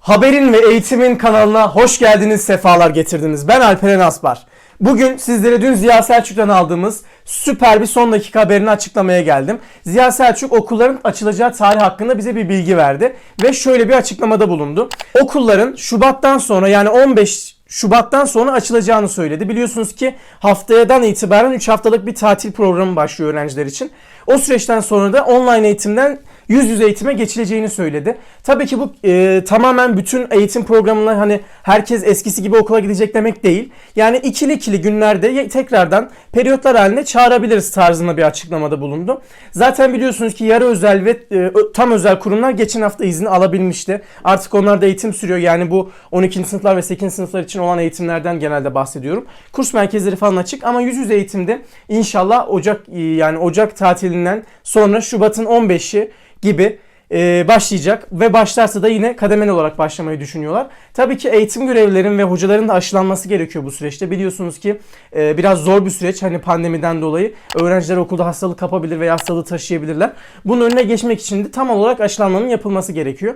Haberin ve Eğitimin kanalına hoş geldiniz, sefalar getirdiniz. Ben Alperen Asbar. Bugün sizlere dün Ziya Selçuk'tan aldığımız süper bir son dakika haberini açıklamaya geldim. Ziya Selçuk okulların açılacağı tarih hakkında bize bir bilgi verdi ve şöyle bir açıklamada bulundu. Okulların Şubat'tan sonra yani 15 Şubat'tan sonra açılacağını söyledi. Biliyorsunuz ki haftayadan itibaren 3 haftalık bir tatil programı başlıyor öğrenciler için. O süreçten sonra da online eğitimden yüz yüze eğitime geçileceğini söyledi. Tabii ki bu e, tamamen bütün eğitim programına hani herkes eskisi gibi okula gidecek demek değil. Yani ikili ikili günlerde tekrardan periyotlar halinde çağırabiliriz tarzında bir açıklamada bulundu. Zaten biliyorsunuz ki yarı özel ve e, tam özel kurumlar geçen hafta izni alabilmişti. Artık onlar da eğitim sürüyor. Yani bu 12. sınıflar ve 8. sınıflar için olan eğitimlerden genelde bahsediyorum. Kurs merkezleri falan açık ama yüz yüze eğitimde inşallah Ocak e, yani Ocak tatilinden sonra Şubat'ın 15'i gibi e, başlayacak ve başlarsa da yine kademeli olarak başlamayı düşünüyorlar. Tabii ki eğitim görevlilerin ve hocaların da aşılanması gerekiyor bu süreçte. Biliyorsunuz ki e, biraz zor bir süreç hani pandemiden dolayı öğrenciler okulda hastalık kapabilir veya hastalığı taşıyabilirler. Bunun önüne geçmek için de tam olarak aşılanmanın yapılması gerekiyor.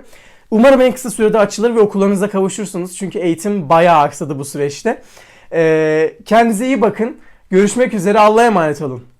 Umarım en kısa sürede açılır ve okullarınıza kavuşursunuz. Çünkü eğitim bayağı aksadı bu süreçte. E, kendinize iyi bakın. Görüşmek üzere. Allah'a emanet olun.